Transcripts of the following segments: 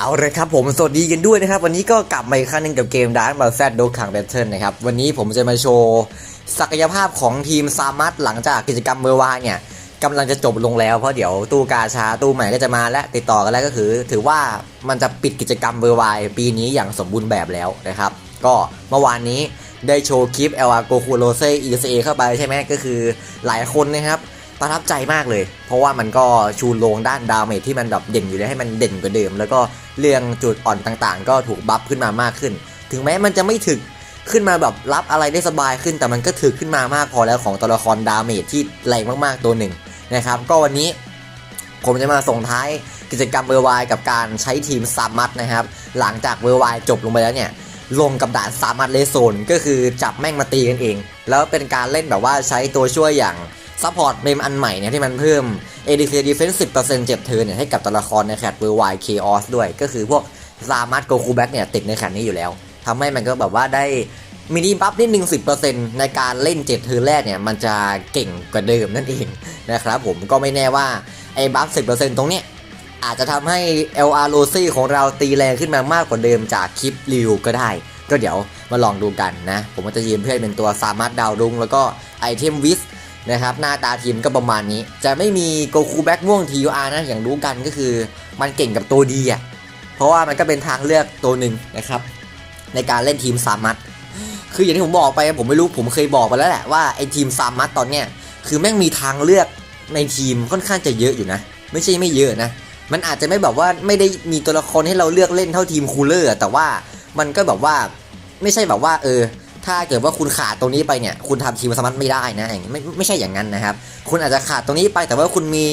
เอาเลยครับผมสวัสดีกันด้วยนะครับ วันนี้ก็กลับมาอีกครั้งหนึงกับเกมดาร์ b บ l แซดโดขังแบทเทิลนะครับ วันนี้ผมจะมาโชว์ศักยภาพของทีมซามัตหลังจากกิจกรรมเมอร์วาเนี่ยกำลังจะจบลงแล้วเพราะเดี๋ยวตู้กาชาตู้ใหม่ก็จะมาและติดต่อกันแล้วก็คือ ถือว่ามันจะปิดกิจกรรมเมอร์วาปีนี้อย่างสมบูรณ์แบบแล้วนะครับ ก็เมื่อวานนี้ได้โชว์คลิปเอลอาโกคูโรเซอีเเข้าไปใช่ไหมก็คือหลายคนนะครับ ประทับใจมากเลย เพราะว่ามันก็ชูโรงด้านดาเมจที่มันแบบเด่นอยู่แล้วให้มันเด่นกว่าเดิม แล้วก็เรื่องจุดอ่อนต่างๆ ก็ถูกบัฟขึ้นมามากขึ้น ถึงแม้มันจะไม่ถึกขึ้นมาแบบรับอะไรได้สบายขึ้น แต่มันก็ถึกขึ้นมามากพอแล้วของตัวละครดาเมจที่แรงมากๆตัวหนึ่งนะครับ ก็วันนี้ผมจะมาส่งท้ายกิจกรรมเวอร์ไวกับการใช้ทีมซามัตนะครับ หลังจากเวอร์ไวจบลงไปแล้วเนี่ยลงกับด่านซามัตเลโซนก็คือจับแม่งมาตีกันเอง แล้วเป็นการเล่นแบบว่าใช้ตัวช่วยอย่าง ซัพพอร์ตเมมอันใหม่เนี่ยที่มันเพิ่ม ADC Defense 10%เจ็บเทิร์นเนี่ยให้กับตัวละครในแคทเวอร์ไวเคออสด้วย ก็คือพวกซามัตโกคูแบ็กเนี่ยติดในแคทนี้อยู่แล้วทำให้มันก็แบบว่าได้มินิบัฟนิดหนึ่ง10%ในการเล่นเจ็ดเทิร์นแรกเนี่ยมันจะเก่งกว่าเดิมนั่นเองนะครับผมก็ไม่แน่ว่าไอ้บัฟ10%ตรงเนี้ยอาจจะทำให้ LR r o s y ของเราตีแรงขึ้นมามากกว่าเดิมจากคลิปรีวิวก็ได้ ก็เดี๋ยวมาลองดูกันนะ ผมก็จะยืมเพื่อนเป็นตัวสามารถดาวรุงแล้วก็ไอเทมวิส นะครับหน้าตาทีมก็ประมาณนี้ จะไม่มีโกคูแบ็กม่วง TUR นะอย่างรู้กันก็คือมันเก่งกับตัวดีอะเพราะว่ามันก็เป็นทางเลือกตัวหนึ่งนะครับ ในการเล่นทีมสามัตคืออย่างที่ผมบอกไปผมไม่รู้ผมเคยบอกไปแล้วแหละว่าไอ้ทีมสามัตตอนเนี้ยคือแม่งมีทางเลือกในทีมค่อนข้างจะเยอะอยู่นะ ไม่ใช่ไม่เยอะนะ มันอาจจะไม่แบบว่าไม่ได้มีตัวละครให้เราเลือกเล่นเท่าทีมคูลเลอร์แต่ว่ามันก็แบบว่าไม่ใช่แบบว่าเออ ถ้าเกิดว่าคุณขาดตรงนี้ไปเนี่ย คุณทำทีมสมัตไม่ได้นะไม่ไม่ใช่อย่างนั้นนะครับ คุณอาจจะขาดตรงนี้ไปแต่ว่าคุณมี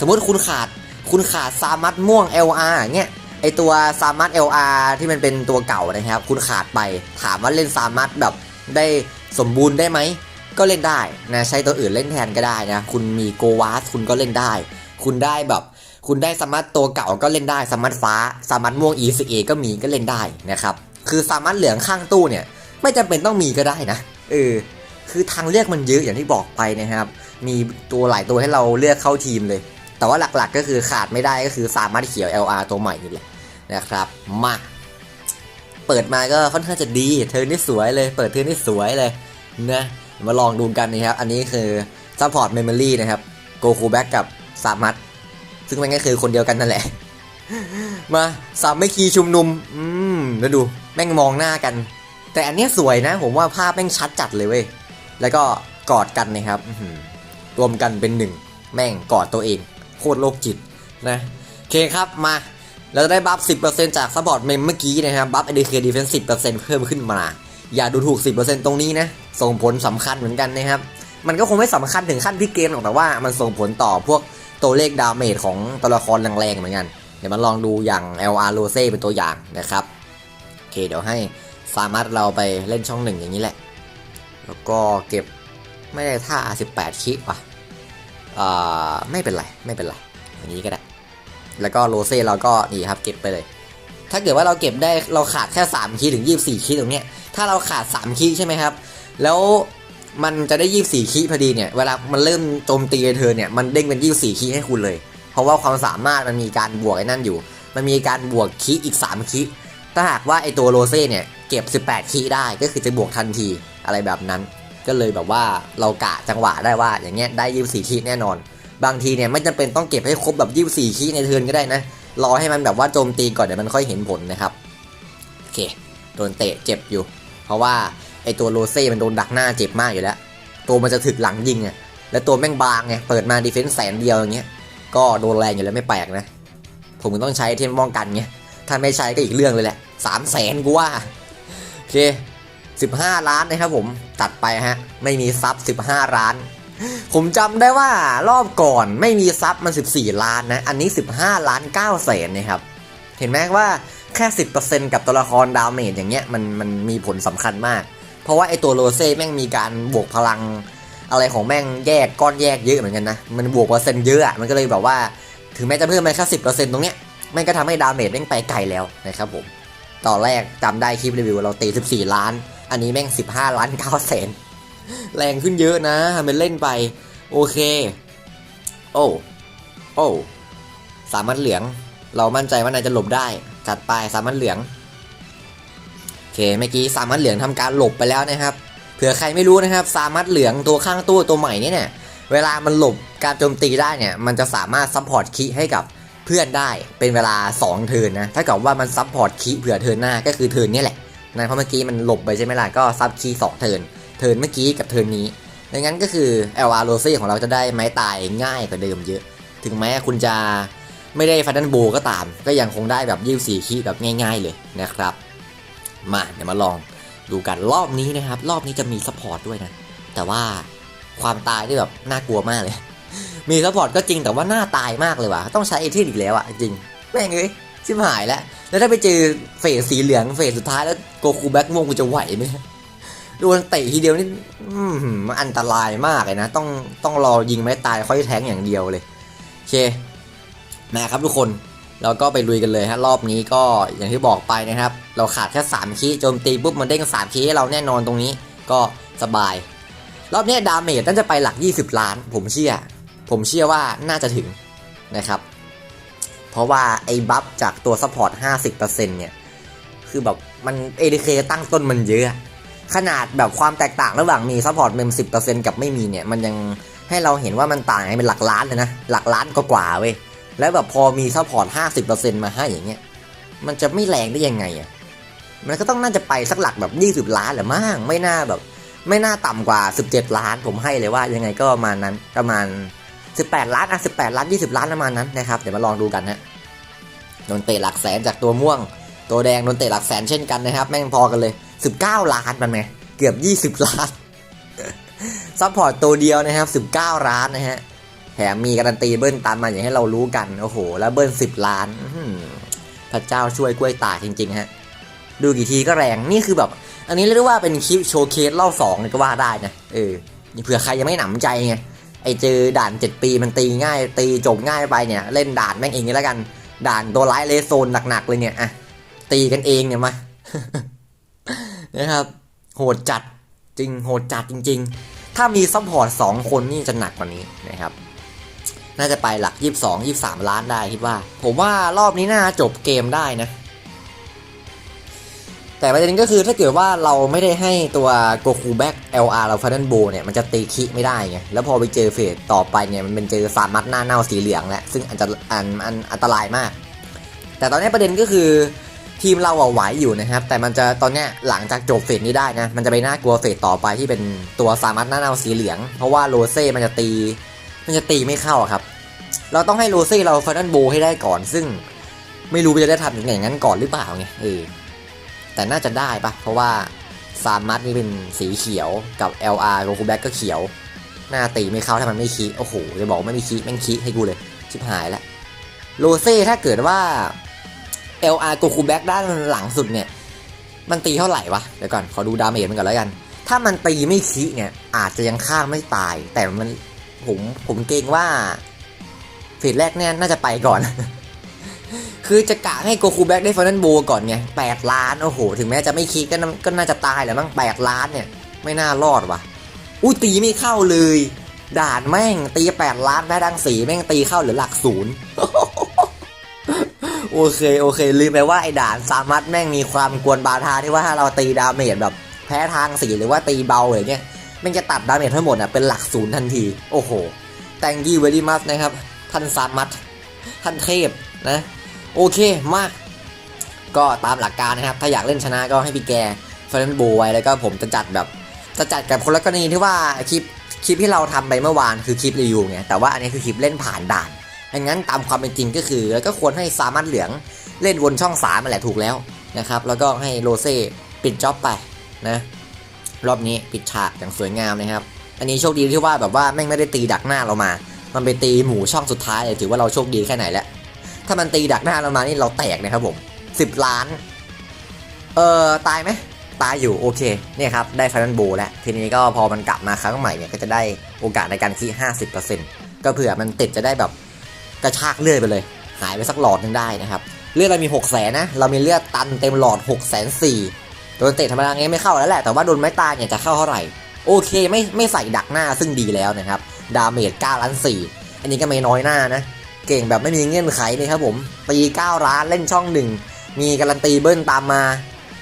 สมมติคุณขาด คุณขาดซามัตม่วง LR อย่างเงี้ยไอตัวซามัต LR ที่มันเป็นตัวเก่านะครับ คุณขาดไปถามว่าเล่นซามัตแบบได้สมบูรณ์ได้ไหมก็เล่นได้นะใช้ตัวอื่นเล่นแทนก็ได้นะคุณมีโกวาสคุณก็เล่นได้ คุณได้แบบ คุณได้สมาร์ตตัวเก่าก็เล่นได้สมาร์ตฟ้าสมาร์ตม่วง ECA ก็มีก็เล่นได้นะครับคือสมาร์ตเหลืองข้างตู้เนี่ย ไม่จำเป็นต้องมีก็ได้นะเออคือทางเลือกมันเยอะอย่างที่บอกไปนะครับ มีตัวหลายตัวให้เราเลือกเข้าทีมเลย แต่ว่าหลักๆก็คือขาดไม่ได้ก็คือสามารถเขียว LR ตัวใหม่นี่แหละนะครับมาเปิดมาก็ค่อนข้างจะดีเทิร์นนี่สวยเลย เปิดเทิร์นนี่สวยเลยนะมาลองดูกันนะครับ อันนี้คือ Support Memory นะครับ Goku Back กับสามัตซึ่งมันก็คือคนเดียวกันนั่นแหละ มาสามไม่คีชุมนุม อืมแล้วดูแม่งมองหน้ากัน แต่อันเนี้ยสวยนะ ผมว่าภาพแม่งชัดจัดเลยเว้ย แล้วก็กอดกันนะครับรวมกันเป็นหนึ่ง แม่งกอดตัวเอง โคตรโรคจิตนะโอเคครับมาเราจะได้บัฟ 10%จากซัพพอร์ตเมมเมื่อกี้นะครับบัฟ ADK Defense 10%เพิ่มขึ้นมา อย่าดูถูก 10%ตรงนี้นะ ส่งผลสำคัญเหมือนกันนะครับ มันก็คงไม่สำคัญถึงขั้นที่เกมหรอกแต่ว่ามันส่งผลต่อพวกตัวเลขดาเมจของตัวละครแรงๆเหมือนกัน เดี๋ยวมาลองดูอย่าง LR r o s e เป็นตัวอย่างนะครับโอเคเดี๋ยวให้ สามารถเราไปเล่นช่องหนึ่งอย่างนี้แหละ แล้วก็เก็บไม่ได้ท่า 18 คิว่ะอ่าไม่เป็นไร ไม่เป็นไร อย่างนี้ก็ได้ แล้วก็โรเซ่เราก็นี่ครับเก็บไปเลย ถ้าเกิดว่าเราเก็บได้เราขาดแค่ 3 คีย์ถึง 24 คีย์ตรงเนี้ย ถ้าเราขาด 3 คีย์ใช่ไหมครับ แล้วมันจะได้ 24 คีย์พอดีเนี่ย เวลามันเริ่มโจมตีเธอเนี่ย มันเด้งเป็น 24 คีย์ให้คุณเลย เพราะว่าความสามารถมันมีการบวกไอ้นั่นอยู่ มันมีการบวกคีย์อีก 3 คีย์ถ้าหากว่าไอตัวโรเซ่เนี่ย เก็บ 18 คีได้ก็คือจะบวกทันทีอะไรแบบนั้น ก็เลยแบบว่าเรากะจังหวะได้ว่าอย่างเงี้ยได้ 24 คีแน่นอน บางทีเนี่ยไม่จำเป็นต้องเก็บให้ครบแบบ 24 คีในเทิร์นก็ได้นะ รอให้มันแบบว่าโจมตีก่อนเดี๋ยวมันค่อยเห็นผลนะครับ โอเค โดนเตะเจ็บอยู่ เพราะว่าไอตัวโรเซ่มันโดนดักหน้าเจ็บมากอยู่แล้ว ตัวมันจะถึกหลังยิงอะแล้วตัวแม่งบางไงเปิดมาดีเฟนส์แสนเดียวอย่างเงี้ยก็โดนแรงอยู่แล้วไม่แปลกนะ ผมต้องใช้เทมป้องกันไงถ้าไม่ใช้ก็อีกเรื่องเลยแหละสามแสนกูว่า เค 15 ล้านนะครับผมตัดไปฮะ ไม่มีซับ 15 ล้าน ผมจำได้ว่ารอบก่อนไม่มีซับมัน 14 ล้านนะ อันนี้ 15 ล้าน9แสนนะครับ เห็นไหมว่าแค่ 10%กับตัวละครดาเมจอย่างเงี้ยมันมันมีผลสำคัญมาก เพราะว่าไอตัวโรเซ่แม่งมีการบวกพลังอะไรของแม่งแยกก้อนแยกเยอะเหมือนกันนะ มันบวกเปอร์เซ็นต์เยอะอะมันก็เลยแบบว่า ถึงแม้จะเพิ่มไปแค่สิบเปอร์เซ็นต์ตรงเนี้ยแม่งก็ทำให้ดาเมจแม่งไปไกลแล้วนะครับผม ตอนแรกจำได้คลิปรีวิวเราตี 14 ล้าน อันนี้แม่ง 15 ล้าน9แสนแรงขึ้นเยอะนะทำเป็นเล่นไป โอเค โอ้โอ้สามารถเหลือง เรามั่นใจว่านายจะหลบได้ จัดไปสามัญเหลืองโอเคเมื่อกี้สามัญเหลืองทำการหลบไปแล้วนะครับ เผื่อใครไม่รู้นะครับ สามัญเหลืองตัวข้างตู้ตัวใหม่นี่เนี่ยเวลามันหลบการโจมตีได้เนี่ย มันจะสามารถซัพพอร์ตคีให้กับ เพื่อนได้เป็นเวลา 2 เทิร์นนะ ถ้าเกิดว่ามันซัพพอร์ตคีเผื่อเทิร์นหน้าก็คือเทิร์นนี่แหละนะเพราะเมื่อกี้มันหลบไปใช่ไหมล่ะก็ซับคีสองเทิร์นเทิร์นเมื่อกี้กับเทิร์นนี้ดังนั้นก็คือ LR r o s e ของเราจะได้ไม้ตายง่ายกว่าเดิมเยอะ ถึงแม้คุณจะไม่ได้ฟันดันโบก็ตาม ก็ยังคงได้แบบยี่สี่คีแบบง่าย ๆเลยนะครับ มาเดี๋ยวมาลองดูกันรอบนี้นะครับ รอบนี้จะมีซัพพอร์ตด้วยนะ แต่ว่าความตายนี่แบบน่ากลัวมากเลย มีซัพพอร์ตก็จริงแต่ว่าหน้าตายมากเลยว่ะ ต้องใช้เอทิอีกแล้วอะจริง แม่งเอ้ยชิบหายแล้ว แล้วถ้าไปเจอเฟสสีเหลืองเฟสสุดท้ายแล้วโกคูแบ็กม่วงกูจะไหวไหมโดนเตะทีเดียวนี้อืมันอันตรายมากเลยนะ ต้องต้องรอยิงไม่ตายค่อยแทงอย่างเดียวเลยโอเคมาครับทุกคนเราก็ไปลุยกันเลยฮะรอบนี้ก็อย่างที่บอกไปนะครับ เราขาดแค่3คีย์โจมตีปุ๊บมันเด้ง3คีย์ให้เราแน่นอนตรงนี้ก็สบาย รอบนี้ดาเมจน่าจะไปหลัก 20 ล้าน ผมเชื่อ ผมเชื่อว่าน่าจะถึงนะครับ เพราะว่าไอ้บัฟจากตัวซัพพอร์ต 50%เนี่ย คือแบบมันเอ ADK ตั้งต้นมันเยอะ ขนาดแบบความแตกต่างระหว่างมีซัพพอร์ตเมม10%กับไม่มีเนี่ย มันยังให้เราเห็นว่ามันต่างกันเป็นหลักล้านเลยนะ หลักล้านก็กว่าเว้ย แล้วแบบพอมีซัพพอร์ต50%มาให้อย่างเงี้ย มันจะไม่แรงได้ยังไงอะ มันก็ต้องน่าจะไปสักหลักแบบ20ล้านหรือมั้งไม่น่าแบบ ไม่น่าต่ำกว่า17ล้านผมให้เลยว่ายังไงก็ประมาณนั้นประมาณ 18 ล้านอะ18 ล้าน 20 ล้านประมาณนั้นนะครับ เดี๋ยวมาลองดูกันฮะโดนเตะหลักแสนจากตัวม่วง ตัวแดงโดนเตะหลักแสนเช่นกันนะครับ แม่งพอกันเลย 19 ล้านมันไงเกือบ 20 ล้านซัพพอร์ตตัวเดียวนะครับ 19 ล้านนะฮะแถมมีการันตีเบิ้ลตามมาอย่างให้เรารู้กันโอ้โห แล้วเบิ้ล10 ล้านพระเจ้าช่วยกล้วยตากจริงๆฮะดูกี่ทีก็แรงนี่คือแบบ อันนี้เรียกว่าเป็นคลิปโชว์เคสรอบสองก็ว่าได้นะเออเผื่อใครยังไม่หนำใจไง ไอเจอด่าน 7 ปีมันตีง่าย ตีจบง่ายไปเนี่ย เล่นด่านแม่งเองนี่แล้วกัน ด่านตัวร้ายเลโซนหนักๆเลยเนี่ยอะตีกันเองเนี่ยมานะครับโหดจัดจริงโหดจัดจริง ๆ ถ้ามีซัพพอร์ตสองคนนี่จะหนักกว่านี้นะครับ น่าจะไปหลัก 22 23 ล้านได้คิดว่า ผมว่ารอบนี้น่าจบเกมได้นะ แต่ประเด็นก็คือถ้าเกิดว่าเราไม่ได้ให้ตัวโกคูแบ็ก LR เราฟันนันโบเนี่ยมันจะตีคิไม่ได้ไง แล้วพอไปเจอเฟสต่อไปเนี่ยมันเป็นเจอสามัดหน้าเน่าสีเหลืองแล้วซึ่งอันจะอันอันอันตรายมาก แต่ตอนนี้ประเด็นก็คือทีมเราอะไหวอยู่นะครับ แต่มันจะตอนเนี้ยหลังจากจบเฟสนี้ได้นะมันจะไปน่ากลัวเฟสต่อไปที่เป็นตัวสามัดหน้าเน่าสีเหลือง เพราะว่าโรเซ่มันจะตีมันจะตีไม่เข้าครับ เราต้องให้โรเซ่เราฟันนันโบให้ได้ก่อน ซึ่งไม่รู้จะได้ทำอย่างนั้นก่อนหรือเปล่าไงเออ แต่น่าจะได้ปะเพราะว่าซามัสนี่เป็นสีเขียวกับ LR โกคูแบ็กก็เขียว หน้าตีไม่เข้าถ้ามันไม่คีโอ้โหจะบอกไม่มีคีแม่งคีให้กูเลย ชิบหายแล้วโรเซ่ถ้าเกิดว่า LR โกคูแบ็กด้านหลังสุดเนี่ย มันตีเท่าไหร่วะ เดี๋ยวก่อน ขอดูดาเมจมันก่อนแล้วกัน ถ้ามันตีไม่คีเนี่ย อาจจะยังฆ่าไม่ตาย แต่มันผมผมเกรงว่าเฟสแรกเนี่ยน่าจะไปก่อน คือจะกะให้โกคูแบ็กได้ฟานันโบก่อนไงแปดล้าน โอ้โห ถึงแม้จะไม่คิดก็น่าก็น่าจะตายแหละมั้งแปดล้านเนี่ย ไม่น่ารอดว่ะ อุ้ยตีไม่เข้าเลย ด่านแม่งตีแปดล้านแพ้ดังสีแม่งตีเข้าเหรือหลักศูนย์โอเคโอเค ลืมไปว่าไอ้ด่านสามัดแม่งมีความกวนบาทาที่ว่าถ้าเราตีดาเมจแบบ แพ้ทางสีหรือว่าตีเบาอะไรเงี้ยแม่งจะตัดดาเมจทั้งหมดอะเป็นหลักศูนย์ทันที โอ้โห thank you very much นะครับ ท่านสามัดท่านเทพนะ โอเคมากก็ตามหลักการนะครับ ถ้าอยากเล่นชนะก็ให้พี่แกเฟรนโบไว้แล้วก็ผมจะจัดแบบจะจัดกับคนละกรณีที่ว่าคลิปคลิปที่เราทำไปเมื่อวานคือคลิปรีวิวไงแต่ว่าอันนี้คือคลิปเล่นผ่านด่านดังนั้นตามความเป็นจริงก็คือ แล้วก็ควรให้สามัญเหลืองเล่นวนช่องสามมาแหละถูกแล้วนะครับ แล้วก็ให้โรเซ่ปิดจ็อบไปนะรอบนี้ปิดฉากอย่างสวยงามนะครับ อันนี้โชคดีที่ว่าแบบว่าแม่งไม่ได้ตีดักหน้าเรามา มันไปตีหมูช่องสุดท้ายเลยถือว่าเราโชคดีแค่ไหนแล้ว ถ้ามันตีดักหน้าเรามานี่เราแตกนะครับผมสิบล้าน เออตายไหมตายอยู่โอเคเนี่ยครับ ได้ไฟนอลโบแล้ว ทีนี้ก็พอมันกลับมาครั้งใหม่เนี่ย ก็จะได้โอกาสในการคีห้าสิบเปอร์เซ็นต์ก็เผื่อมันติดจะได้แบบกระชากเลือดไปเลย หายไปสักหลอดหนึงได้นะครับ เลือดเรามีหกแสนนะ เรามีเลือดตันเต็มหลอดหกแสนสี่โดนเตะธรรมดาเงี้ยไม่เข้าแล้วแหละ แต่ว่าโดนไม้ตายเนี่ยจะเข้าเท่าไหร่ โอเคไม่ไม่ใส่ดักหน้าซึ่งดีแล้วนะครับ ดาเมจ9ล้าน4อันนี้ก็ไม่น้อยหน้านะ เก่งแบบไม่มีเงื่อนไขนี่ครับผมตี9ล้านเล่นช่องหนึ่งมีการันตีเบิ้ลตามมา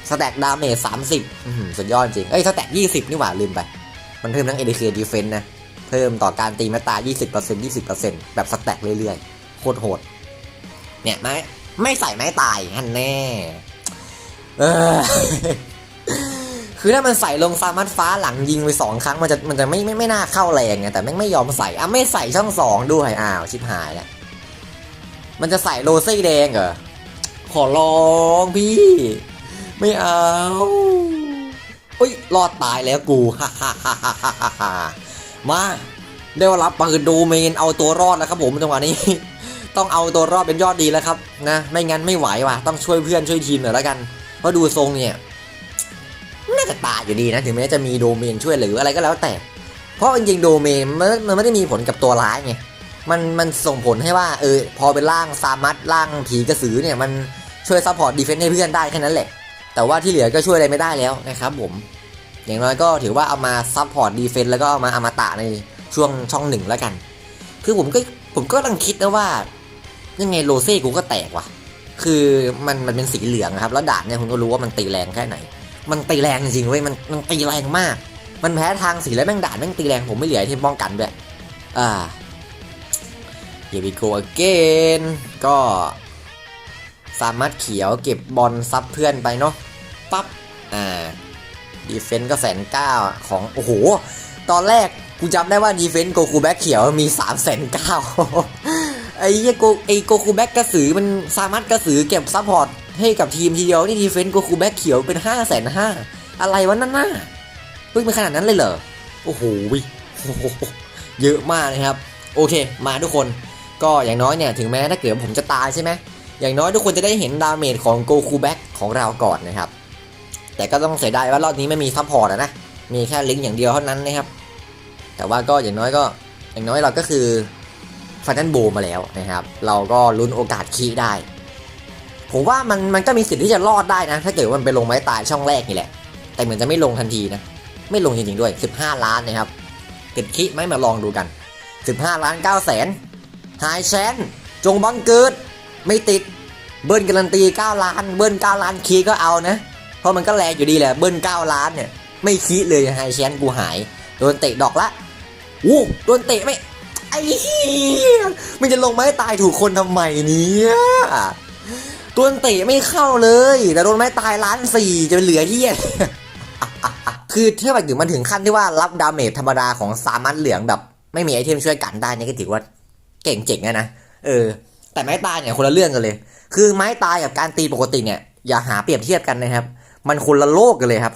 สแต็กดาเมจ30อื้อหือสุดยอดจริง เอ้ยสแต็ก20นี่หว่าลืมไป มันเพิ่มทั้ง ADC Defense นต์นะ เพิ่มต่อการตีมตตา 20% 20%แบบสแต็กเรื่อยๆ โคตรโหด เนี่ยไม่ไม่ใส่ไม้ตายฮันแน่คือถ้ามันใส่ลงฟาร์มัดฟ้าหลังยิงไปสองครั้ง มันจะมันจะไม่ไม่ไม่น่าเข้าแรงไงแต่แม่งไม่ยอมใส่อะไม่ใส่ช่องสองด้วยอ้าว ชิบหายแล้ว มันจะใส่โรซี่แดงเหรอ ขอร้องพี่ ไม่เอาอุ้ยรอดตายแล้วกู ฮ่าฮ่าฮ่าฮ่าฮ่ามาได้เวลาปืนโดเมนเอาตัวรอดแล้วครับผมจังหวะนี้ ต้องเอาตัวรอดเป็นยอดดีแล้วครับนะ ไม่งั้นไม่ไหวว่ะ ต้องช่วยเพื่อนช่วยทีมหน่อยแล้วกัน เพราะดูทรงเนี่ยน่าจะตายอยู่ดีนะถึงแม้จะมีโดเมนช่วยหรืออะไรก็แล้วแต่ เพราะจริงๆโดเมนมันมันไม่ได้มีผลกับตัวร้ายไง มันมันส่งผลให้ว่าเออพอเป็นร่างซามัสร่างผีกระสือเนี่ยมันช่วยซัพพอร์ตดีเฟนต์ให้เพื่อนได้แค่นั้นแหละ แต่ว่าที่เหลือก็ช่วยอะไรไม่ได้แล้วนะครับผม อย่างน้อยก็ถือว่าเอามาซัพพอร์ตดีเฟนต์แล้วก็เอามาอมตะในช่วงช่องหนึ่งแล้วกัน คือผมก็ผมก็กำลังคิดนะว่ายังไงโรเซ่กูก็แตกว่ะ คือมันมันเป็นสีเหลืองครับ แล้วดาบเนี่ยคุณก็รู้ว่ามันตีแรงแค่ไหน มันตีแรงจริงเว้ยมันมันตีแรงมาก มันแพ้ทางสีแล้วแม่งดานแม่งตีแรงผมไม่เหลือไอเทมป้องกันด้วยอ่า Here we go again ก็สามารถเขียวเก็บบอลซับเพื่อนไปเนาะปั๊บ อ่าดีเฟนต์ก็แสนเก้าของ โอ้โห ตอนแรกกูจำได้ว่าดีเฟนต์โกคูแบ็กเขียวมี3ามแสนเก้าไอ้เหี้ยโกไอ้โกคูแบ็กกระสือมันสามารถกระสือเก็บซัพพอร์ตให้กับทีมทีเดียว นี่ดีเฟนต์โกคูแบ็กเขียวเป็น5้าแสนห้าอะไรวะนั่นน่ะเฮ้ยมันขนาดนั้นเลยเหรอโอ้โหวิโอ้โหเยอะมากนะครับ โอเค มาทุกคน ก็อย่างน้อยเนี่ยถึงแม้ถ้าเกิดผมจะตายใช่ไหมอย่างน้อยทุกคนจะได้เห็นดาเมจของโกคูแบ็กของเราก่อนนะครับ แต่ก็ต้องเสียดายว่ารอบนี้ไม่มีซัพพอร์ตนะ มีแค่ลิงก์อย่างเดียวเท่านั้นนะครับ แต่ว่าก็อย่างน้อยก็อย่างน้อยเราก็คือฟันนันโบมาแล้วนะครับ เราก็ลุ้นโอกาสคีได้ ผมว่ามันมันก็มีสิทธิ์ที่จะรอดได้นะ ถ้าเกิดมันไปลงไม้ตายช่องแรกนี่แหละ แต่เหมือนจะไม่ลงทันทีนะ ไม่ลงจริงๆด้วย 15 ล้านนะครับติดคิดไหมมาลองดูกัน 15 ล้าน9แสน หายแชนจงบังเกิด ไม่ติด เบิ้ลการันตี 9 ล้าน เบิ้ล 9 ล้านคีย์ก็เอานะ เพราะมันก็แรงอยู่ดีแหละ เบิ้ล 9 ล้านเนี่ย ไม่คีย์เลยไฮแชนกูหาย โดนเตะดอกละอู้โดนเตะไม่ไอ้เหี้ยมันจะลงไม้ตายถูกคนทำไมเนี่ยโดนเตะไม่เข้าเลย แต่โดนไม้ตายล้านสี่จะเหลือเหี้ยคือถ้าไปถึงมันถึงขั้นที่ว่ารับดาเมจธรรมดาของสามัญเหลืองแบบ ไม่มีไอเทมช่วยกันได้นี่ก็ถือว่า เก่งเจ๋งนะเออ แต่ไม้ตายเนี่ยคนละเรื่องกันเลย คือไม้ตายกับการตีปกติเนี่ย อย่าหาเปรียบเทียบกันนะครับ มันคนละโลกกันเลยครับ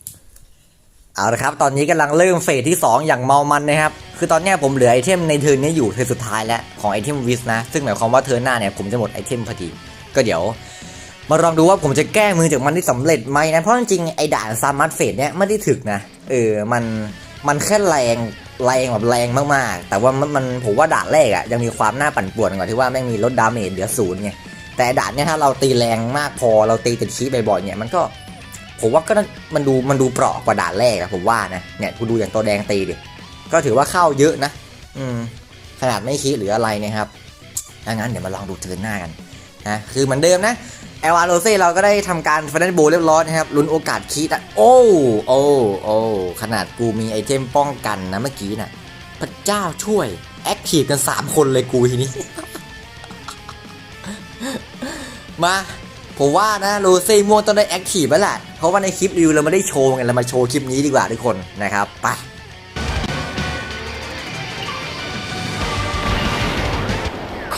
เอาละครับ ตอนนี้กำลังเริ่มเฟสที่ 2 อย่างเมามันนะครับ คือตอนนี้ผมเหลือไอเทมในเทิร์นนี้อยู่เทิร์นสุดท้ายแล้วของไอเทมวิสนะ ซึ่งหมายความว่าเทิร์นหน้าเนี่ยผมจะหมดไอเทมพอดี ก็เดี๋ยว มาลองดูว่าผมจะแก้มือจากมันได้สำเร็จไหมนะ เพราะจริงๆไอด่านซามัสเฟสเนี่ยไม่ได้ถึกนะ เออ มัน มันแค่แรง แรงแบบแรงมากๆ แต่ว่ามันผมว่าด่านแรกอะยังมีความน่าปั่นป่วนกว่าที่ว่าแม่งมีลดดาเมจเหลือศูนย์ไงแต่ด่านเนี่ยถ้าเราตีแรงมากพอเราตีติดคีย์บ่อยๆเนี่ยมันก็ ผมว่าก็น่ามันดูมันดูเปราะกว่าด่านแรกอะผมว่านะเนี่ยกูดูอย่างตัวแดงตีดิก็ถือว่าเข้าเยอะนะ อืม ขนาดไม่คีย์หรืออะไรนะครับดังนั้นเดี๋ยวมาลองดูเทิร์นหน้ากันนะคือเหมือนเดิมนะ เอลวาโรเซ่เราก็ได้ทำการฟันนันโบเรียบร้อยนะครับลุ้นโอกาสคีดอ่ะโอ้โอ้โอ้ขนาดกูมีไอเทมป้องกันนะเมื่อกี้น่ะ พระเจ้าช่วย แอคทีฟกัน 3 คนเลยกูทีนี้ มา ผมว่านะโรเซ่ม่วงต้องได้แอคทีฟแล้วแหละ เพราะว่าในคลิปรีวิวเราไม่ได้โชว์ไงเรามาโชว์คลิปนี้ดีกว่าทุกคนนะครับ ไป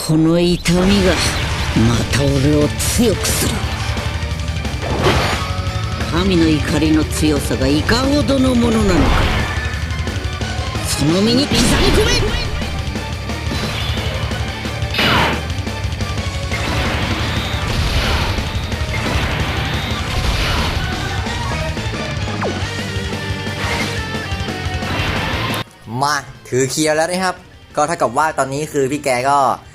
この痛みが また俺を強くする神の怒りの強さがいかほどのものなのかその身に刻み込めมาถือเคลียร์แล้วนะครับ ก็เท่ากับว่าตอนนี้คือพี่แกก็อ่า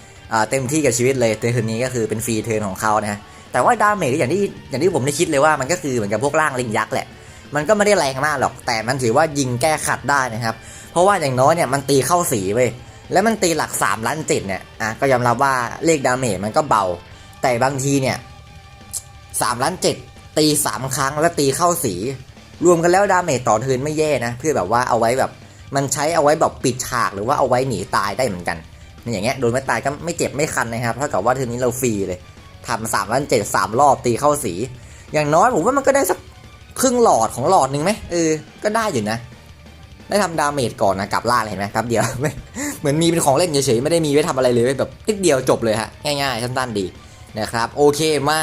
เต็มที่กับชีวิตเลยเทิร์นนี้ก็คือเป็นฟรีเทิร์นของเขานะฮะแต่ว่าดาเมจอย่างที่อย่างที่ผมได้คิดเลยว่ามันก็คือเหมือนกับพวกร่างลิงยักษ์แหละ มันก็ไม่ได้แรงมากหรอก แต่มันถือว่ายิงแก้ขัดได้นะครับ เพราะว่าอย่างน้อยเนี่ยมันตีเข้าสีเว้ยแล้วมันตีหลัก 3 ล้านเจ็ดเนี่ยอะก็ยอมรับว่าเลขดาเมจมันก็เบา แต่บางทีเนี่ย3ล้านเจ็ดตี3ครั้งแล้วตีเข้าสี รวมกันแล้วดาเมจต่อเทินไม่แย่นะ เพื่อแบบว่าเอาไว้แบบ มันใช้เอาไว้แบบปิดฉากหรือว่าเอาไว้หนีตายได้เหมือนกัน อย่างเงี้ยโดนไม่ตายก็ไม่เจ็บไม่คันนะครับเท่ากับว่าเทิร์นี้เราฟรีเลยทำสามล้านเจ็ดสามรอบตีเข้าสี อย่างน้อยผมว่ามันก็ได้สักครึ่งหลอดของหลอดหนึ่งไหมเออ ก็ได้อยู่นะ ได้ทำดาเมจก่อนนะกลับล่าเลยเห็นไหมครับเดียว เหมือนมีเป็นของเล่นเฉยๆไม่ได้มีไว้ทำอะไรเลยแบบนิดเดียวจบเลยฮะง่ายๆสั้นๆดีนะครับโอเคมา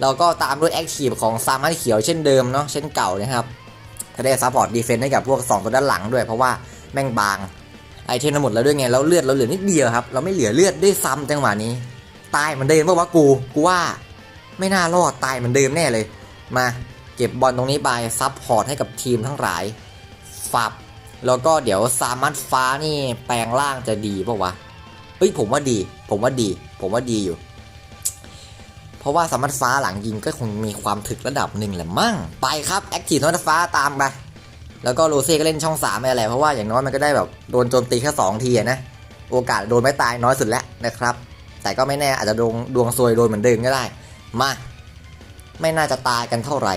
เราก็ตามด้วยแอคทีฟของซามันเขียวเช่นเดิมเนาะเช่นเก่านะครับจะได้ซัพพอร์ตดีเฟนต์ให้กับพวก 2 ตัวด้านหลังด้วยเพราะว่าแม่งบาง ไอเทมทั้งหมดแล้วด้วยไงแล้วเลือดเราเหลือนิดเดียวครับ เราไม่เหลือเลือดด้วยซ้ำจังหวะนี้ ตายเหมือนเดิมเพราะว่ากูกูว่าไม่น่ารอดตายเหมือนเดิมแน่เลย มาเก็บบอลตรงนี้ไปซับพอร์ตให้กับทีมทั้งหลายฝับแล้วก็เดี๋ยวสามัดฟ้านี่แปลงร่างจะดีป่าวะเฮ้ยผมว่าดี ผมว่าดี ผมว่าดีอยู่ เพราะว่าสามัดฟ้าหลังยิงก็คงมีความถึกระดับหนึ่งแหละมั่งไปครับแอคทีฟสามัดฟ้าตามไป แล้วก็โรเซ่ก็เล่นช่องสามไปอะไรเพราะว่าอย่างน้อยมันก็ได้แบบโดนโจมตีแค่สองทีนะโอกาสโดนไม่ตายน้อยสุดแล้วนะครับ แต่ก็ไม่แน่อาจจะดวงดวงซวยโดนเหมือนเดิมก็ได้ มาไม่น่าจะตายกันเท่าไหร่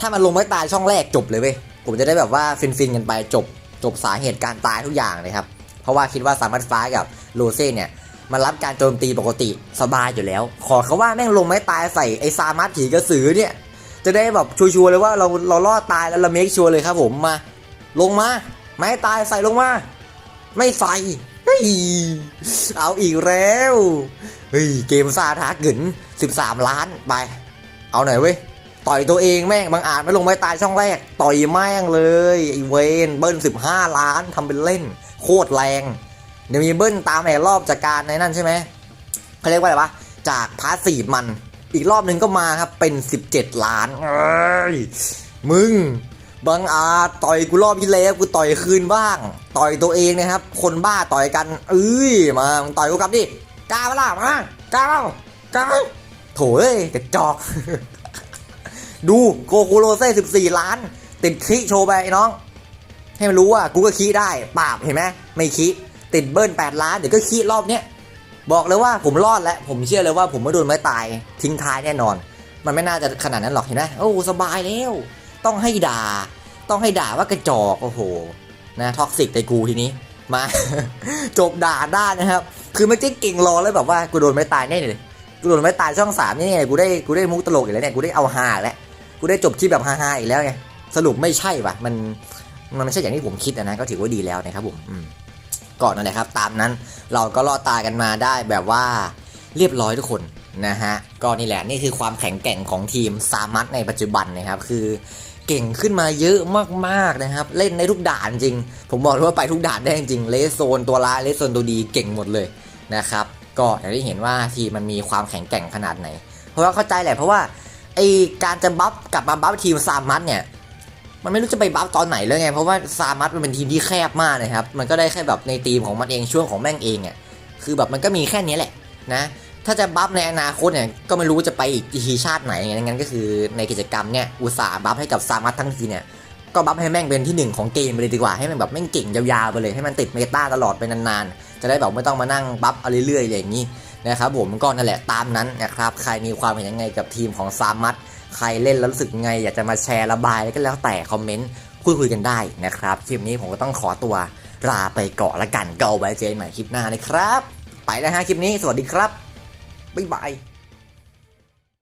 ถ้ามันลงไม่ตายช่องแรกจบเลยเว้ยผมจะได้แบบว่าฟินๆกันไปจบจบสาเหตุการตายทุกอย่างเลยครับ เพราะว่าคิดว่าสามารถฟ้ากับโรเซ่เนี่ยมันรับการโจมตีปกติสบายอยู่แล้ว ขอเขาว่าแม่งลงไม่ตายใส่ไอ้ซามาร์ผีกระสือเนี่ย จะได้แบบชัวร์ๆเลยว่าเราเรารอดตายแล้วเราเมคชัวร์เลยครับผมมา ลงมาไม่ตายใส่ลงมา ไม่ใส่เฮ้ยเอาอีกแล้วเฮ้ยเกมซาทาเกิน13 ล้านไป เอาหน่อยเว้ยต่อยตัวเองแม่งบางอาจไม่ลงไม่ตายช่องแรก ต่อยแม่งเลยไอเวนเบิ้ล15 ล้านทำเป็นเล่น โคตรแรง เดี๋ยวมีเบิ้ลตามแห่รอบจากการในนั่นใช่ไหมเขาเรียกว่าอะไรวะจากพาสซีฟมัน อีกรอบหนึ่งก็มาครับเป็น 17 ล้านเอ้ยมึงบางอาต่อยกูรอบที่แล้วกูต่อยคืนบ้าง ต่อยตัวเองนะครับ คนบ้าต่อยกันเอ้ยมาต่อยกูกลับดิกล้าเปะล่ามากล้าเปล่ากล้าโถเอ้ยกระจอก ดูโกคูโรเซ่14ล้าน ติดคีโชว์ไปน้อง ให้มันรู้ว่ากูก็คีได้ปราบเห็นไหมไม่คีติดเบิ้ล8ล้านเดี๋ยวก็คีรอบเนี้ย บอกเลยว่าผมรอดแล้ว ผมเชื่อเลยว่าผมไม่โดนไม้ตายทิ้งท้ายแน่นอน มันไม่น่าจะขนาดนั้นหรอกเห็นไหมโอ้สบายแล้ว ต้องให้ด่า ต้องให้ด่าว่ากระจอกโอ้โหนะท็อกซิกในกูทีนี้มา จบด่าได้นะครับ คือไม่ใช่เก่งรอแล้วแบบว่ากูโดนไม่ตายแน่เลยกูโดนไม่ตายช่องสามนี่ไงกูได้กูได้มุกตลกอีกแล้วเนี่ยกูได้เอาฮาแล้วกูได้จบที่แบบฮาๆอีกแล้วไงสรุปไม่ใช่ว่ะมันมันไม่ใช่อย่างที่ผมคิดนะนะก็ถือว่าดีแล้วนะครับผมอืม ก่อนนั่นแหละครับ ตามนั้นเราก็รอดตายกันมาได้แบบว่าเรียบร้อยทุกคนนะฮะก็นี่แหละนี่คือความแข็งแกร่งของทีมซามัตในปัจจุบันนะครับคือเก่งขึ้นมาเยอะมากๆนะครับ เล่นในทุกด่านจริง ผมบอกเลยว่าไปทุกด่านได้จริงเลสโซนตัวร้ายเลสโซนตัวดีเก่งหมดเลยนะครับก็อย่างที่เห็นว่าทีมมันมีความแข็งแกร่งขนาดไหน เพราะว่าเข้าใจแหละเพราะว่าไอการจะบัฟกลับมาบัฟทีมซามัตเนี่ย มันไม่รู้จะไปบัฟตอนไหนเลยไง เพราะว่าซามัตมันเป็นทีมที่แคบมากนะครับ มันก็ได้แค่แบบในทีมของมันเองช่วงของแม่งเองอะคือแบบมันก็มีแค่นี้แหละนะ ถ้าจะบัฟในอนาคตเนี่ยก็ไม่รู้จะไปอีกทีชาติไหนไงงั้นก็คือในกิจกรรมเนี่ยอุตส่าห์บัฟให้กับซามัตทั้งทีเนี่ยก็บัฟให้แม่งเป็นที่หนึ่งของเกมไปเลยดีกว่าให้มันแบบแม่งเก่งยาวๆไปเลยให้มันติดเมตาตลอดไปนานๆ จะได้แบบไม่ต้องมานั่งบัฟอะไรเรื่อยๆอย่างนี้นะครับผมก็นั่นแหละตามนั้นนะครับใครมีความเห็นยังไงกับทีมของซามัต ใครเล่นแล้วรู้สึกไง อยากจะมาแชร์ระบายแล้วก็แล้วแต่คอมเมนต์พูดคุยกันได้นะครับ คลิปนี้ผมก็ต้องขอตัวลาไปก่อนละกันก็เอาไว้เจอกันใหม่คลิปหน้านะครับ ไปแล้วฮะคลิปนี้สวัสดีครับบ๊ายบาย